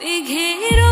দিঘের